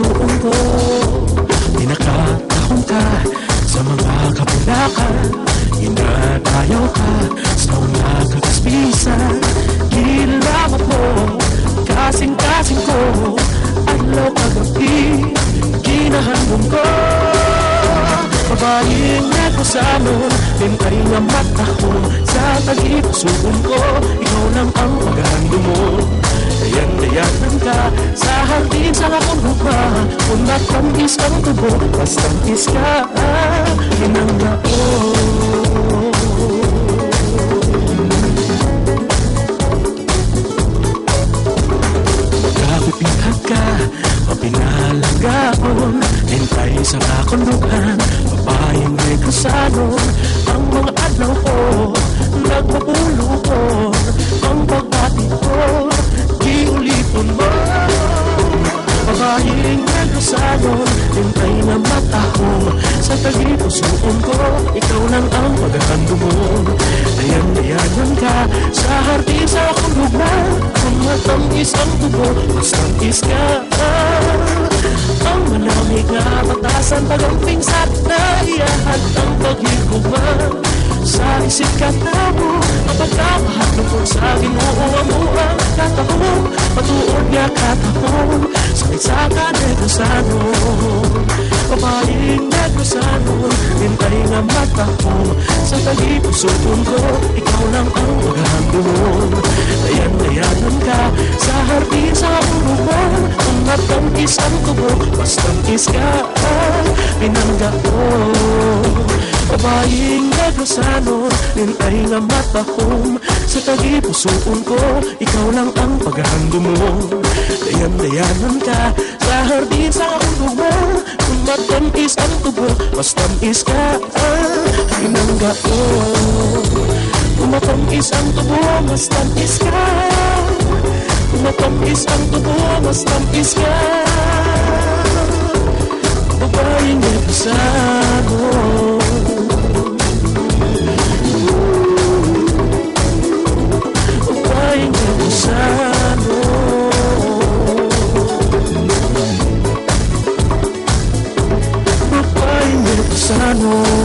suon ko Tinakatakot ka sa mga kapulakan. Inatayaw ka sa mga kakaspisa Ginawa ko, kasing-kasing ko. Alaw kagabi, ginahandong ko. Babaeng nagpasalon, ano, pintaring ang mata ko. Sa tagip, suon ko, ikaw lang ang paghandong mo. Kung natamis ang tubo Bastamis ka Hinangga ko Kapipihag ka Mapinalagaon Hintay sa kakundukan Papayang negosanon Ang mga adlaw ko Nagpapulukon Ang pagbati ko Di ulitin mo. Babaeng negosanon Hintay na matahong. Sa tagipusuon ko Ikaw lang ang paghahando mo Dayan-dayanan ka. Sa hardin sa akong lugar Kung matamis ang tubo Mas tamis ka. Ang malamig nga batasan Pagamping sa naiyahan Ang paghiguman Sa isip ka tamo Ang pagkamahatong sa ginoo ang katahong. Patuod niya katahong Sakit sa kanegosanon Babaeng negosanon Hintay nga matahong Sa tagipusuon ko Ikaw lang ang maghandon Dayan-dayanan ka Sa hardin sa buluman Kung matamis ang tubo Mas tamis ka Pinangga ko. Babaeng negosanon Hintay nga matahong Sa tagipusuon ko Ikaw lang ang paghandon mo Dayan-dayanan ka Sa hardin sa buluman Kung matamis ang tubo Mas tamis ka Pinangga ko Kung matamis ang tubo Mas tamis ka Kung matamis ang tubo Mas tamis ka Babaeng negosano I know.